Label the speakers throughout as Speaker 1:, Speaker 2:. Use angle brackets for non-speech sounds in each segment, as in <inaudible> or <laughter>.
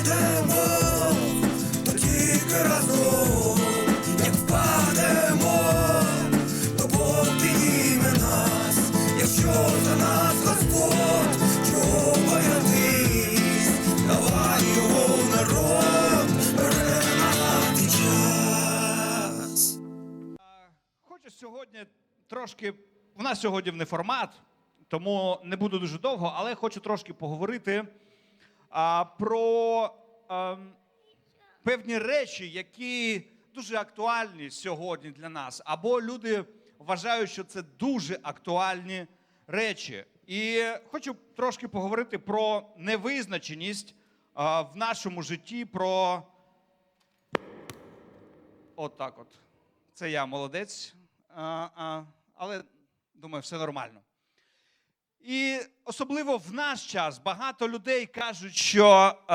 Speaker 1: йдемо, то тільки разом, як впадемо, то Бог нас, якщо за нас Господь, чого боятись, давай його народ, перемагати час.
Speaker 2: Хочу сьогодні трошки. У нас сьогодні не формат, тому не буду дуже довго, але хочу трошки поговорити про ем, певні речі, які дуже актуальні сьогодні для нас. Або люди вважають, що це дуже актуальні речі. І хочу трошки поговорити про невизначеність а, в нашому житті, про От так от. Це я молодець. Але думаю, все нормально. І особливо в наш час багато людей кажуть, що е,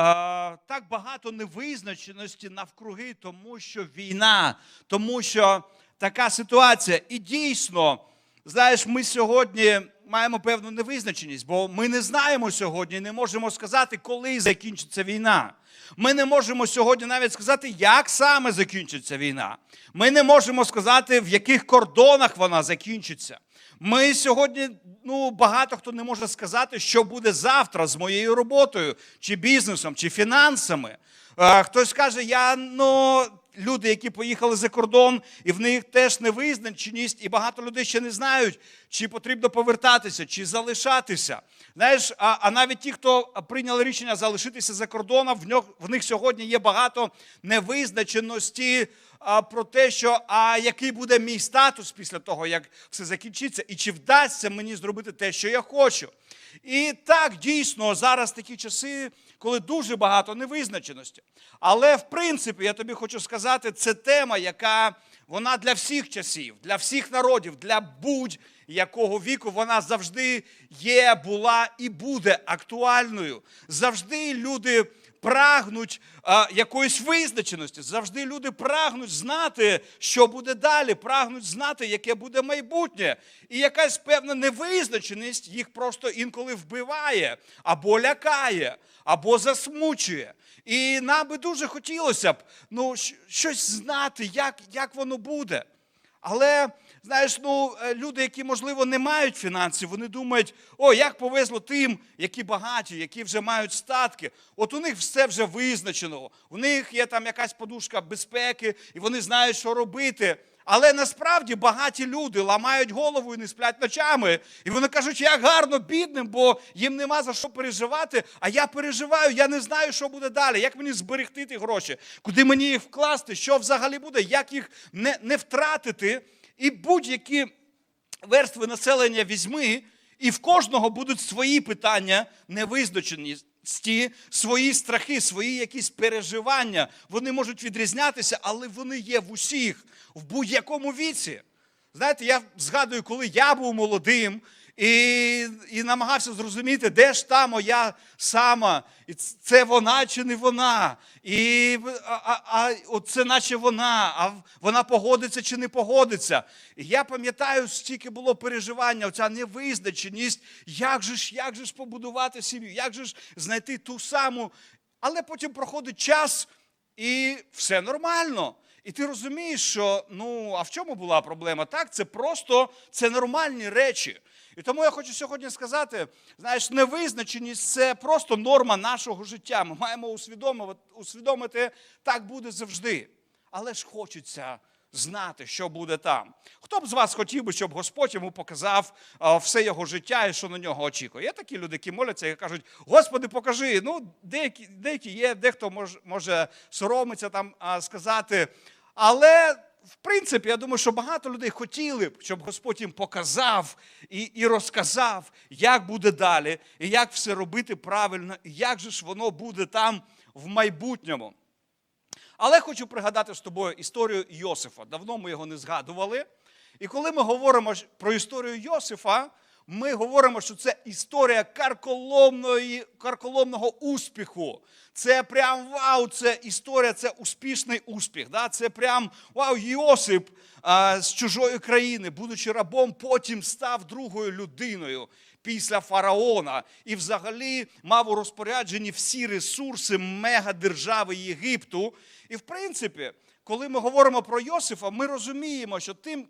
Speaker 2: так багато невизначеності навкруги, тому що війна, тому що така ситуація. І дійсно, знаєш, ми сьогодні маємо певну невизначеність, бо ми не знаємо сьогодні, не можемо сказати, коли закінчиться війна. Ми не можемо сьогодні навіть сказати, як саме закінчиться війна. Ми не можемо сказати, в яких кордонах вона закінчиться. Ми сьогодні, ну багато хто не може сказати, що буде завтра з моєю роботою, чи бізнесом, чи фінансами. Е, Хтось каже, я ну. Люди, які поїхали за кордон, і в них теж невизначеність, і багато людей ще не знають, чи потрібно повертатися, чи залишатися. Знаєш, а, а навіть ті, хто прийняли рішення залишитися за кордоном, в, ньох, в них сьогодні є багато невизначеності про те, що а який буде мій статус після того, як все закінчиться, і чи вдасться мені зробити те, що я хочу. І так, дійсно, зараз такі часи, коли дуже багато невизначеності. Але в принципі, я тобі хочу сказати, це тема, яка вона для всіх часів, для всіх народів, для будь-якого віку, вона завжди є, була і буде актуальною. Завжди люди прагнуть а, якоїсь визначеності. Завжди люди прагнуть знати, що буде далі, прагнуть знати, яке буде майбутнє. І якась певна невизначеність їх просто інколи вбиває, або лякає, або засмучує. І нам би дуже хотілося б ну, щось знати, як, як воно буде. Але знаєш, ну е, люди, які можливо не мають фінансів, вони думають, о, як повезло тим, які багаті, які вже мають статки. От у них все вже визначено. У них є там якась подушка безпеки, і вони знають, що робити. Але насправді багаті люди ламають голову і не сплять ночами. І вони кажуть, як гарно бідним, бо їм нема за що переживати. А я переживаю, я не знаю, що буде далі. Як мені зберегти ті гроші, куди мені їх вкласти, що взагалі буде, як їх не, не втратити. І будь-які верстви населення візьми, і в кожного будуть свої питання невизначеності, свої страхи, свої якісь переживання. Вони можуть відрізнятися, але вони є в усіх, в будь-якому віці. Знаєте, я згадую, коли я був молодим і, і намагався зрозуміти, де ж та моя сама, і це вона чи не вона. І а, а, а це наче вона, а вона погодиться чи не погодиться. І я пам'ятаю, стільки було переживання, оця невизначеність, як же ж, як же ж побудувати сім'ю, як же ж знайти ту саму. Але потім проходить час, і все нормально. І ти розумієш, що ну а в чому була проблема? Так, це просто це нормальні речі. І тому я хочу сьогодні сказати: знаєш, невизначеність це просто норма нашого життя. Ми маємо усвідомити, усвідомити, так буде завжди. Але ж хочеться знати, що буде там. Хто б з вас хотів би, щоб Господь йому показав все його життя і що на нього очікує? Є такі люди, які моляться і кажуть: Господи, покажи. Ну, деякі, деякі є, дехто може, може соромиться там а, сказати. Але в принципі, я думаю, що багато людей хотіли б, щоб Господь їм показав і, і розказав, як буде далі, і як все робити правильно, і як же ж воно буде там в майбутньому. Але хочу пригадати з тобою історію Йосифа. Давно ми його не згадували. І коли ми говоримо про історію Йосифа, ми говоримо, що це історія карколомної, карколомного успіху. Це прям вау, це історія, це успішний успіх. Да? Це прям вау, Йосип а, з чужої країни, будучи рабом, потім став другою людиною після фараона і взагалі мав у розпорядженні всі ресурси мегадержави Єгипту. І в принципі, коли ми говоримо про Йосифа, ми розуміємо, що тим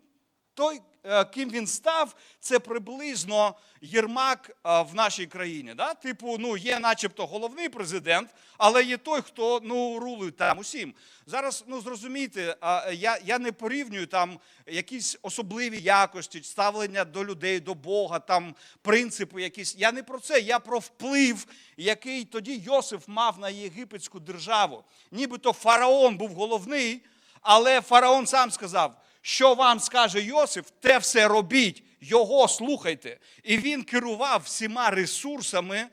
Speaker 2: той, е, ким він став, це приблизно Єрмак е, в нашій країні. Да? Типу, ну є начебто головний президент, але є той, хто ну рулить там усім. Зараз ну зрозумійте, я, я не порівнюю там якісь особливі якості, ставлення до людей, до Бога, там принципи якісь. Я не про це, я про вплив, який тоді Йосиф мав на єгипетську державу. Нібито фараон був головний, але фараон сам сказав. Що вам скаже Йосиф, те все робіть, його слухайте. І він керував всіма ресурсами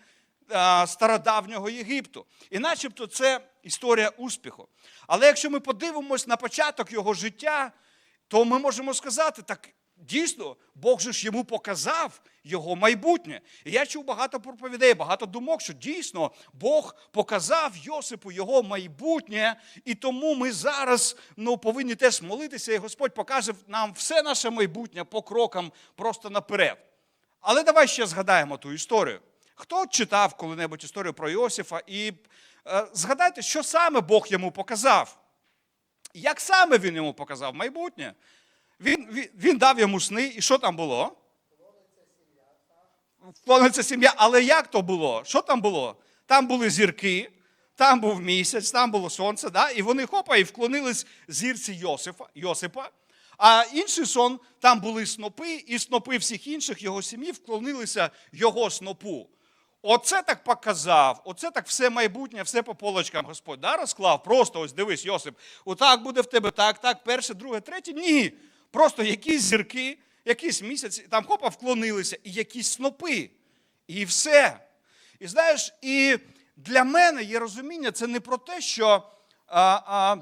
Speaker 2: стародавнього Єгипту. І начебто це історія успіху. Але якщо ми подивимось на початок його життя, то ми можемо сказати, так дійсно, Бог же ж йому показав його майбутнє. І я чув багато проповідей, багато думок, що дійсно Бог показав Йосипу його майбутнє, і тому ми зараз ну, повинні теж молитися, і Господь покаже нам все наше майбутнє по крокам просто наперед. Але давай ще згадаємо ту історію. Хто читав коли-небудь історію про Йосифа, і е, згадайте, що саме Бог йому показав. Як саме він йому показав майбутнє? Він, він, він дав йому сни, і що там було? Вклониться сім'я. Але як то було? Що там було? Там були зірки, там був місяць, там було сонце, да? і вони хопа і вклонились зірці Йосифа, Йосипа. А інший сон, там були снопи, і снопи всіх інших його сім'ї вклонилися його снопу. Оце так показав, оце так все майбутнє, все по полочкам Господь да, розклав. Просто ось дивись, Йосип, отак буде в тебе, так, так, перше, друге, третє. Ні. Просто якісь зірки, якісь місяці, там хопа вклонилися, і якісь снопи. І все. І знаєш, і для мене є розуміння, це не про те, що а, а,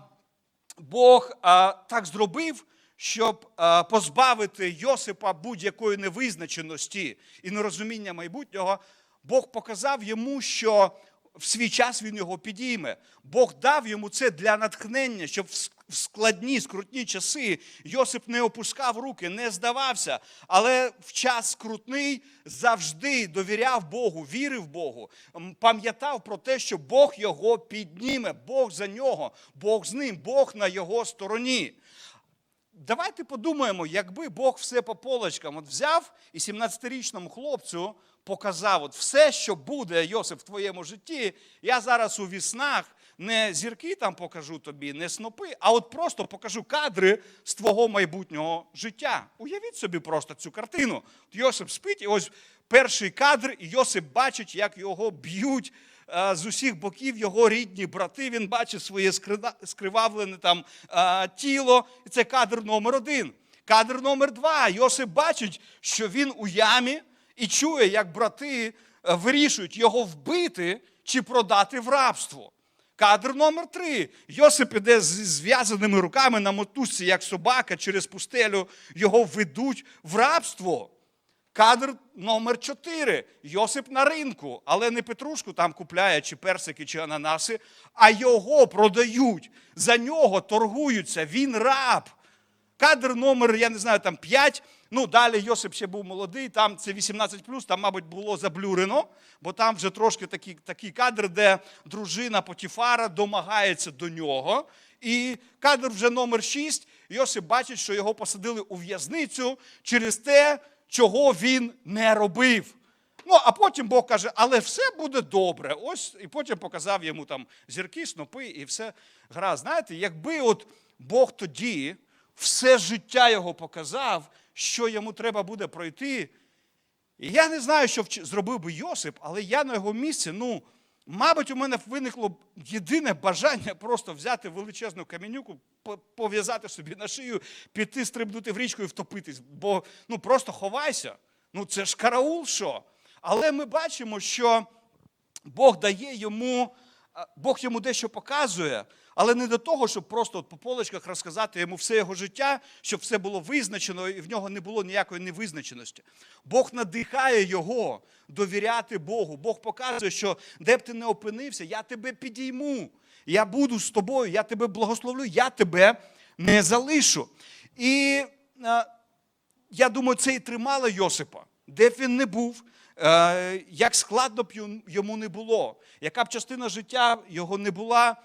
Speaker 2: Бог а, так зробив, щоб а, позбавити Йосипа будь-якої невизначеності і нерозуміння майбутнього. Бог показав йому, що в свій час він його підійме. Бог дав йому це для натхнення, щоб в складні, скрутні часи Йосип не опускав руки, не здавався, але в час скрутний завжди довіряв Богу, вірив Богу, пам'ятав про те, що Бог його підніме, Бог за нього, Бог з ним, Бог на його стороні. Давайте подумаємо, якби Бог все по полочкам от взяв і 17-річному хлопцю показав от все, що буде, Йосип, в твоєму житті. Я зараз у віснах не зірки там покажу тобі, не снопи, а от просто покажу кадри з твого майбутнього життя. Уявіть собі просто цю картину. Йосип спить, і ось перший кадр, і Йосип бачить, як його б'ють е, з усіх боків його рідні брати. Він бачить своє скривавлене там е, тіло. І це кадр номер один. Кадр номер два. Йосип бачить, що він у ямі і чує, як брати е, вирішують його вбити чи продати в рабство. Кадр номер три. Йосип іде з зв'язаними руками на мотузці, як собака, через пустелю його ведуть в рабство. Кадр номер 4. Йосип на ринку, але не петрушку там купляє, чи персики, чи ананаси, а його продають. За нього торгуються. Він раб. Кадр номер, я не знаю, там 5. Ну, далі Йосип ще був молодий, там це 18 там, мабуть, було заблюрено, бо там вже трошки такий, такий кадр, де дружина Потіфара домагається до нього. І кадр вже номер 6. Йосип бачить, що його посадили у в'язницю через те, чого він не робив. Ну, а потім Бог каже, але все буде добре. Ось і потім показав йому там зірки, снопи і все гра. Знаєте, якби от Бог тоді все життя його показав, що йому треба буде пройти. І я не знаю, що зробив би Йосип, але я на його місці, ну, мабуть, у мене виникло єдине бажання <laughs> просто взяти величезну камінюку, пов'язати собі на шию, піти, стрибнути в річку і втопитись. Бо ну просто ховайся. Ну це ж караул, що. Але ми бачимо, що Бог дає йому, Бог йому дещо показує, але не до того, щоб просто по полочках розказати йому все його життя, щоб все було визначено і в нього не було ніякої невизначеності. Бог надихає його довіряти Богу. Бог показує, що де б ти не опинився, я тебе підійму. Я буду з тобою, я тебе благословлю, я тебе не залишу. І е, я думаю, це і тримало Йосипа. Де б він не був, е, як складно б йому не було, яка б частина життя його не була,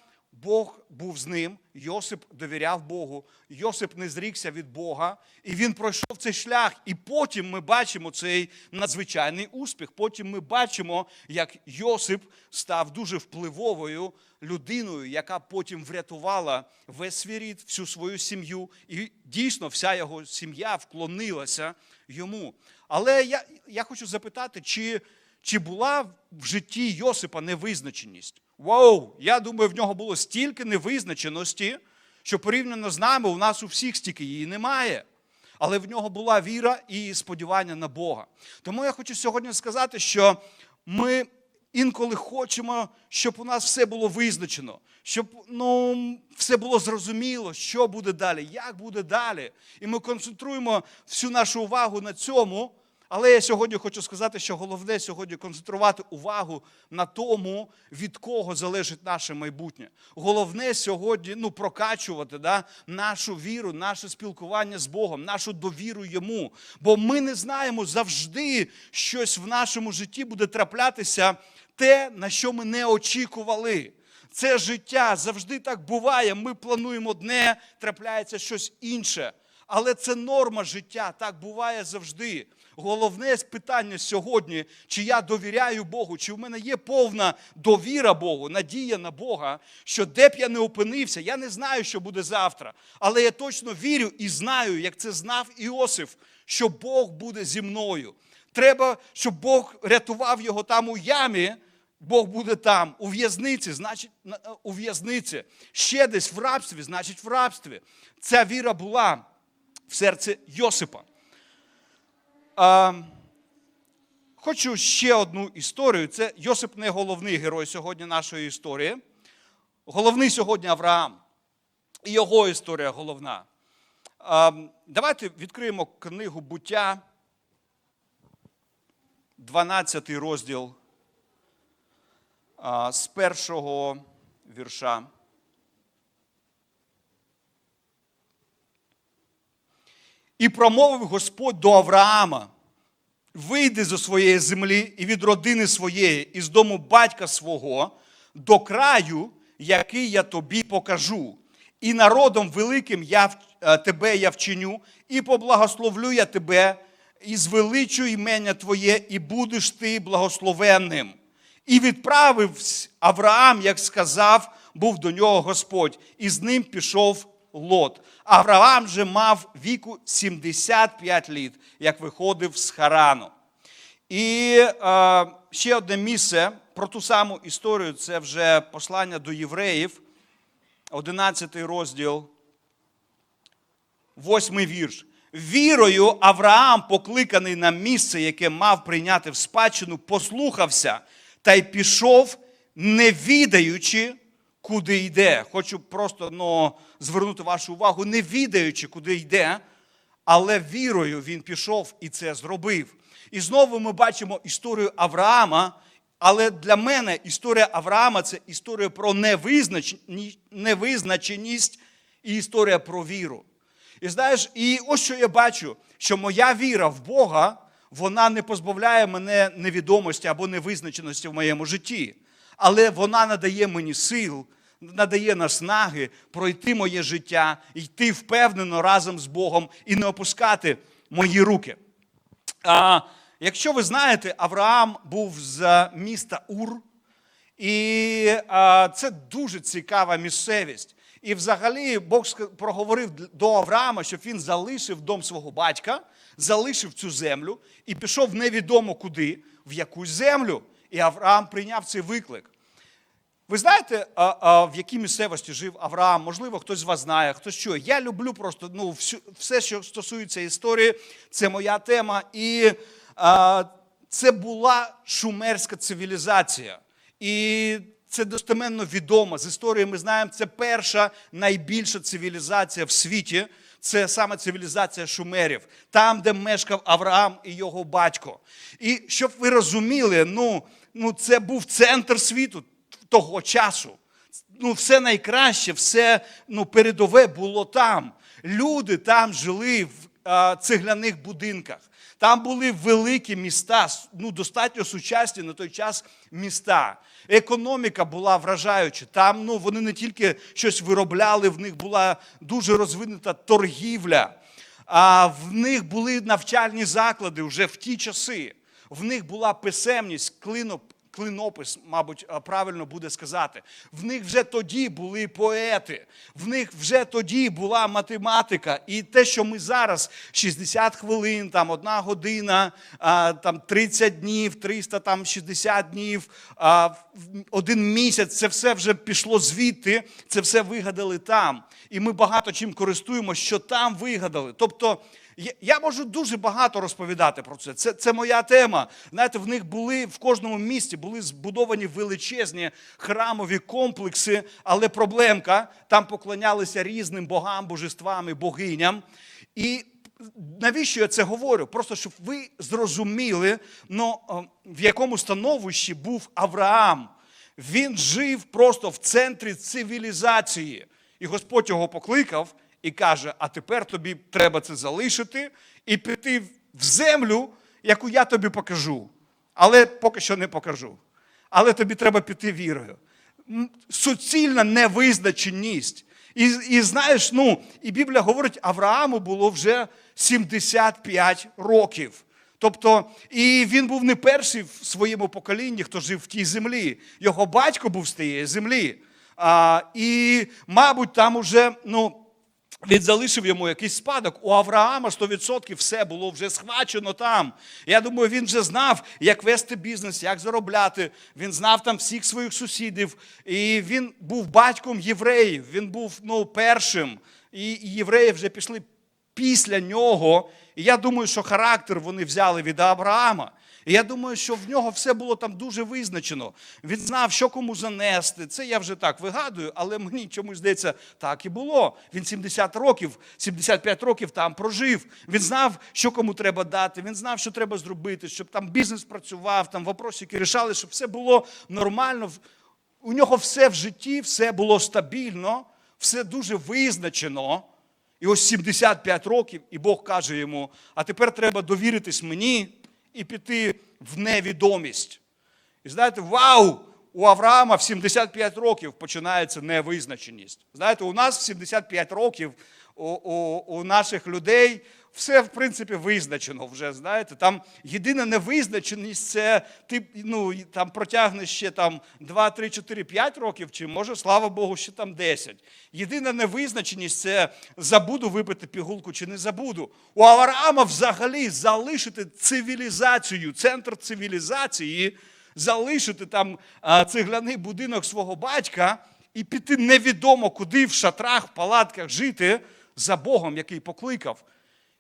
Speaker 2: Бог був з ним, Йосип довіряв Богу, Йосип не зрікся від Бога, і він пройшов цей шлях. І потім ми бачимо цей надзвичайний успіх. Потім ми бачимо, як Йосип став дуже впливовою людиною, яка потім врятувала весь свій рід, всю свою сім'ю. І дійсно вся його сім'я вклонилася йому. Але я, я хочу запитати, чи, чи була в житті Йосипа невизначеність? Вау! Я думаю, в нього було стільки невизначеності, що порівняно з нами у нас у всіх стільки її немає. Але в нього була віра і сподівання на Бога. Тому я хочу сьогодні сказати, що ми інколи хочемо, щоб у нас все було визначено, щоб ну, все було зрозуміло, що буде далі, як буде далі. І ми концентруємо всю нашу увагу на цьому. Але я сьогодні хочу сказати, що головне сьогодні концентрувати увагу на тому, від кого залежить наше майбутнє. Головне сьогодні ну, прокачувати да, нашу віру, наше спілкування з Богом, нашу довіру йому. Бо ми не знаємо завжди щось в нашому житті буде траплятися те, на що ми не очікували. Це життя завжди так буває. Ми плануємо одне, трапляється щось інше. Але це норма життя, так буває завжди. Головне питання сьогодні, чи я довіряю Богу, чи в мене є повна довіра Богу, надія на Бога, що де б я не опинився, я не знаю, що буде завтра. Але я точно вірю і знаю, як це знав Іосиф, що Бог буде зі мною. Треба, щоб Бог рятував його там у ямі. Бог буде там, у в'язниці, значить, у в'язниці. Ще десь в рабстві, значить, в рабстві. Ця віра була в серці Йосипа. Хочу ще одну історію. Це Йосип не головний герой сьогодні нашої історії. Головний сьогодні Авраам. І його історія головна. Давайте відкриємо книгу буття, 12 розділ з першого вірша. І промовив Господь до Авраама: вийди зі своєї землі і від родини своєї, і з дому батька свого, до краю, який я тобі покажу. І народом великим я е, тебе я вчиню, і поблагословлю я тебе, і звеличу імення Твоє, і будеш ти благословенним. І відправив Авраам, як сказав, був до нього Господь, і з ним пішов Лот. Авраам же мав віку 75 літ, як виходив з Харану. І е, ще одне місце про ту саму історію це вже послання до євреїв, 11 розділ, 8 вірш. Вірою Авраам, покликаний на місце, яке мав прийняти в спадщину, послухався та й пішов, не відаючи, куди йде. Хочу просто ну, звернути вашу увагу, не відаючи, куди йде, але вірою він пішов і це зробив. І знову ми бачимо історію Авраама. Але для мене історія Авраама це історія про невизначеність і історія про віру. І знаєш, і ось що я бачу, що моя віра в Бога, вона не позбавляє мене невідомості або невизначеності в моєму житті. Але вона надає мені сил, надає наснаги пройти моє життя, йти впевнено разом з Богом і не опускати мої руки. А, якщо ви знаєте, Авраам був з міста Ур, і а, це дуже цікава місцевість. І взагалі Бог проговорив до Авраама, щоб він залишив дом свого батька, залишив цю землю і пішов невідомо куди, в якусь землю. І Авраам прийняв цей виклик. Ви знаєте, в якій місцевості жив Авраам? Можливо, хтось з вас знає, хтось що. Я люблю просто ну, все, що стосується історії, це моя тема. І а, це була шумерська цивілізація. І це достеменно відомо. З історії ми знаємо, це перша найбільша цивілізація в світі. Це саме цивілізація шумерів, там, де мешкав Авраам і його батько. І щоб ви розуміли, ну, ну це був центр світу того часу. Ну, все найкраще, все ну, передове було там. Люди там жили в а, цегляних будинках. Там були великі міста, ну достатньо сучасні на той час міста. Економіка була вражаюча. Там ну, вони не тільки щось виробляли, в них була дуже розвинута торгівля. А в них були навчальні заклади вже в ті часи. В них була писемність, клиноп, клинопис, мабуть, правильно буде сказати. В них вже тоді були поети, в них вже тоді була математика. І те, що ми зараз 60 хвилин, там одна година, там 30 днів, 360 днів, один місяць, це все вже пішло звідти, це все вигадали там. І ми багато чим користуємося, що там вигадали. Тобто. Я- можу дуже багато розповідати про це. Це, це моя тема. Знаєте, в них були в кожному місті були збудовані величезні храмові комплекси, але проблемка там поклонялися різним богам, божествам і богиням. І навіщо я це говорю? Просто щоб ви зрозуміли, ну, в якому становищі був Авраам. Він жив просто в центрі цивілізації. І Господь його покликав і каже: а тепер тобі треба це залишити і піти в землю, яку я тобі покажу. Але поки що не покажу. Але тобі треба піти вірою. Суцільна невизначеність. І, і знаєш, ну, і Біблія говорить, Аврааму було вже 75 років. Тобто, і він був не перший в своєму поколінні, хто жив в тій землі. Його батько був з тієї землі. А, і, мабуть, там уже, ну. Він залишив йому якийсь спадок. У Авраама 100% все було вже схвачено там. Я думаю, він вже знав, як вести бізнес, як заробляти. Він знав там всіх своїх сусідів. І він був батьком євреїв. Він був ну, першим. І євреї вже пішли після нього. І я думаю, що характер вони взяли від Авраама. І я думаю, що в нього все було там дуже визначено. Він знав, що кому занести. Це я вже так вигадую, але мені чомусь здається, так і було. Він 70 років, 75 років там прожив. Він знав, що кому треба дати. Він знав, що треба зробити, щоб там бізнес працював, там вопросики рішали, щоб все було нормально. У нього все в житті, все було стабільно, все дуже визначено. І ось 75 років, і Бог каже йому: а тепер треба довіритись мені і піти в невідомість. І знаєте, вау! У Авраама в 75 років починається невизначеність. Знаєте, у нас в 75 років у, у, у наших людей все, в принципі, визначено вже. Знаєте, там єдина невизначеність це ти ну, там протягнеш ще там 2, 3, 4, 5 років, чи може, слава Богу, ще там 10. Єдина невизначеність це забуду випити пігулку чи не забуду. У Авраама взагалі залишити цивілізацію, центр цивілізації, залишити там цегляний будинок свого батька і піти невідомо куди в шатрах, палатках жити за Богом, який покликав.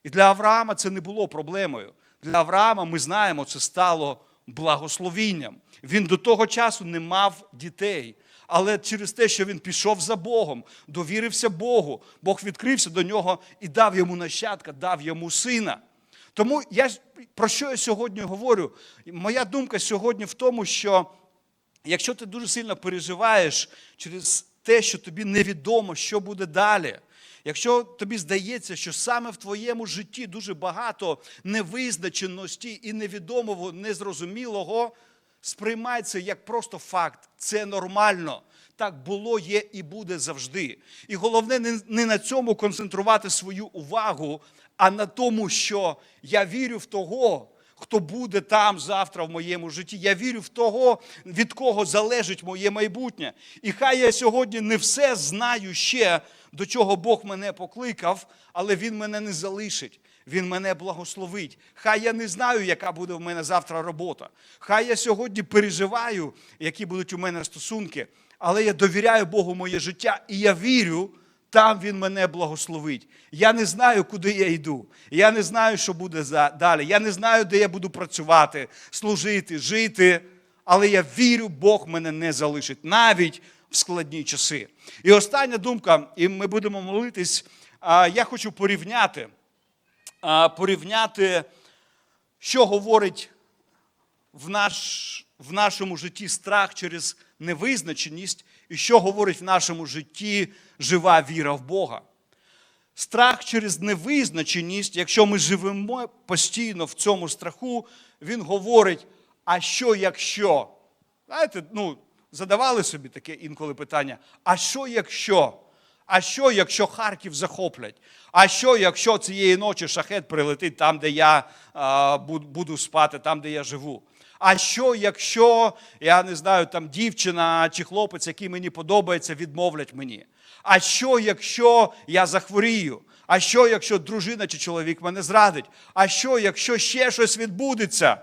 Speaker 2: І для Авраама це не було проблемою. Для Авраама, ми знаємо, це стало благословінням. Він до того часу не мав дітей. Але через те, що він пішов за Богом, довірився Богу, Бог відкрився до нього і дав йому нащадка, дав йому сина. Тому я про що я сьогодні говорю? Моя думка сьогодні в тому, що якщо ти дуже сильно переживаєш через те, що тобі невідомо, що буде далі, якщо тобі здається, що саме в твоєму житті дуже багато невизначеності і невідомого, незрозумілого, сприймай це як просто факт. Це нормально. Так було, є і буде завжди. І головне не, на цьому концентрувати свою увагу, а на тому, що я вірю в того, хто буде там завтра в моєму житті. Я вірю в того, від кого залежить моє майбутнє. І хай я сьогодні не все знаю ще, до чого Бог мене покликав, але Він мене не залишить. Він мене благословить. Хай я не знаю, яка буде в мене завтра робота. Хай я сьогодні переживаю, які будуть у мене стосунки, але я довіряю Богу моє життя, і я вірю, там Він мене благословить. Я не знаю, куди я йду. Я не знаю, що буде далі. Я не знаю, де я буду працювати, служити, жити. Але я вірю, Бог мене не залишить навіть в складні часи. І остання думка, і ми будемо молитись. Я хочу порівняти, порівняти, що говорить в, наш, в нашому житті страх через невизначеність, і що говорить в нашому житті жива віра в Бога. Страх через невизначеність, якщо ми живемо постійно в цьому страху, він говорить: а що якщо? Знаєте, ну, задавали собі таке інколи питання: а що якщо? А що, якщо Харків захоплять? А що, якщо цієї ночі шахет прилетить там, де я а, буду спати, там, де я живу? А що, якщо, я не знаю, там дівчина чи хлопець, який мені подобається, відмовлять мені? А що, якщо я захворію? А що, якщо дружина чи чоловік мене зрадить? А що, якщо ще щось відбудеться?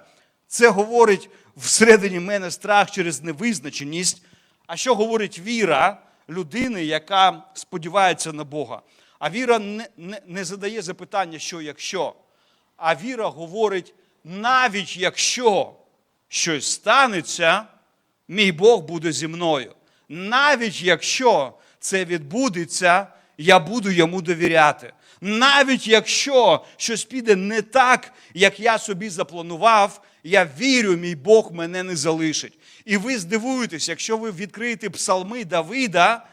Speaker 2: Це говорить всередині мене страх через невизначеність. А що говорить віра людини, яка сподівається на Бога? А віра не, не, не задає запитання, що якщо. А віра говорить, навіть якщо щось станеться, мій Бог буде зі мною. Навіть якщо це відбудеться, я буду йому довіряти. Навіть якщо щось піде не так, як я собі запланував, я вірю, мій Бог мене не залишить. І ви здивуєтесь, якщо ви відкриєте псалми Давида,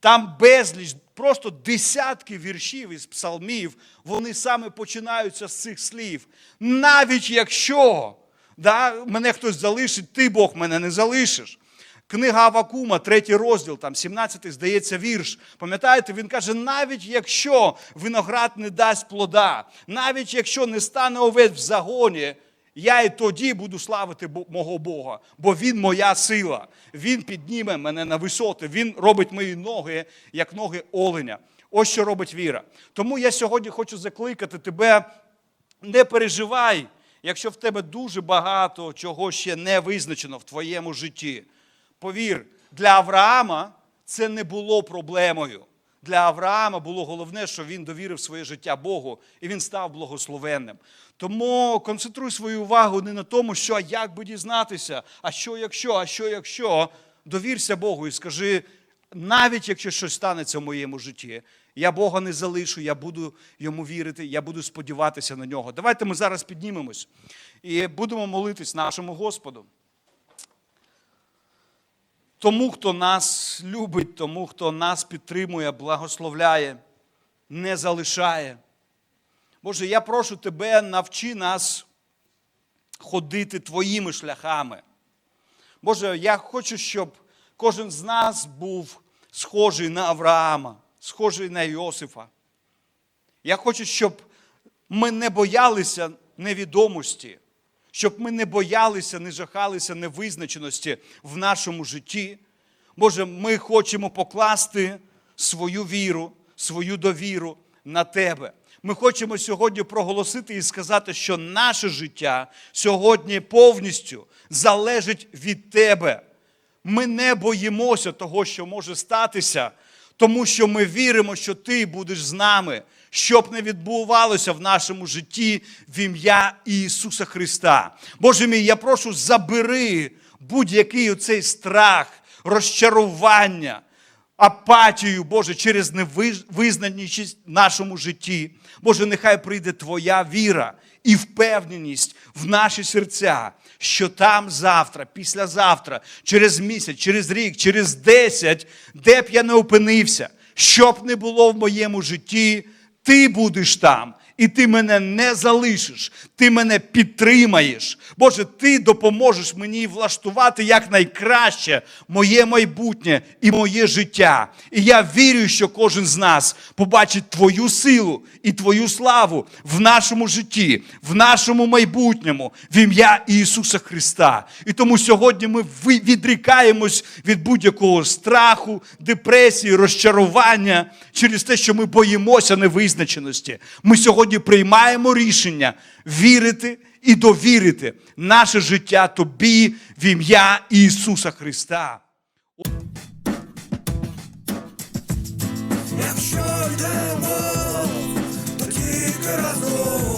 Speaker 2: там безліч, просто десятки віршів із псалмів, вони саме починаються з цих слів. Навіть якщо да, мене хтось залишить, ти Бог мене не залишиш. Книга Авакума, третій розділ, там 17, здається, вірш. Пам'ятаєте, він каже: навіть якщо виноград не дасть плода, навіть якщо не стане овець в загоні, я і тоді буду славити мого Бога, бо Він моя сила. Він підніме мене на висоти, Він робить мої ноги, як ноги оленя. Ось що робить віра. Тому я сьогодні хочу закликати тебе, не переживай, якщо в тебе дуже багато чого ще не визначено в твоєму житті. Повір, для Авраама це не було проблемою. Для Авраама було головне, що він довірив своє життя Богу і він став благословенним. Тому концентруй свою увагу не на тому, що як би дізнатися, а що якщо, а що якщо. Довірся Богу і скажи, навіть якщо щось станеться в моєму житті, я Бога не залишу, я буду йому вірити, я буду сподіватися на нього. Давайте ми зараз піднімемось і будемо молитись нашому Господу. Тому, хто нас любить, тому, хто нас підтримує, благословляє, не залишає. Боже, я прошу тебе, навчи нас ходити твоїми шляхами. Боже, я хочу, щоб кожен з нас був схожий на Авраама, схожий на Йосифа. Я хочу, щоб ми не боялися невідомості, щоб ми не боялися, не жахалися невизначеності в нашому житті. Боже, ми хочемо покласти свою віру, свою довіру на Тебе. Ми хочемо сьогодні проголосити і сказати, що наше життя сьогодні повністю залежить від Тебе. Ми не боїмося того, що може статися, тому що ми віримо, що Ти будеш з нами, щоб не відбувалося в нашому житті в ім'я Ісуса Христа. Боже мій, я прошу, забери будь-який оцей страх, розчарування, апатію, Боже, через невизнаність в нашому житті. Боже, нехай прийде Твоя віра і впевненість в наші серця, що там завтра, післязавтра, через місяць, через рік, через десять, де б я не опинився, що б не було в моєму житті, ти будеш там. І ти мене не залишиш, ти мене підтримаєш. Боже, ти допоможеш мені влаштувати якнайкраще моє майбутнє і моє життя. І я вірю, що кожен з нас побачить Твою силу і Твою славу в нашому житті, в нашому майбутньому, в ім'я Ісуса Христа. І тому сьогодні ми відрікаємось від будь-якого страху, депресії, розчарування через те, що ми боїмося невизначеності. Ми сьогодні приймаємо рішення вірити і довірити наше життя Тобі в ім'я Ісуса Христа.
Speaker 1: Якщо йдемо, то тільки разом,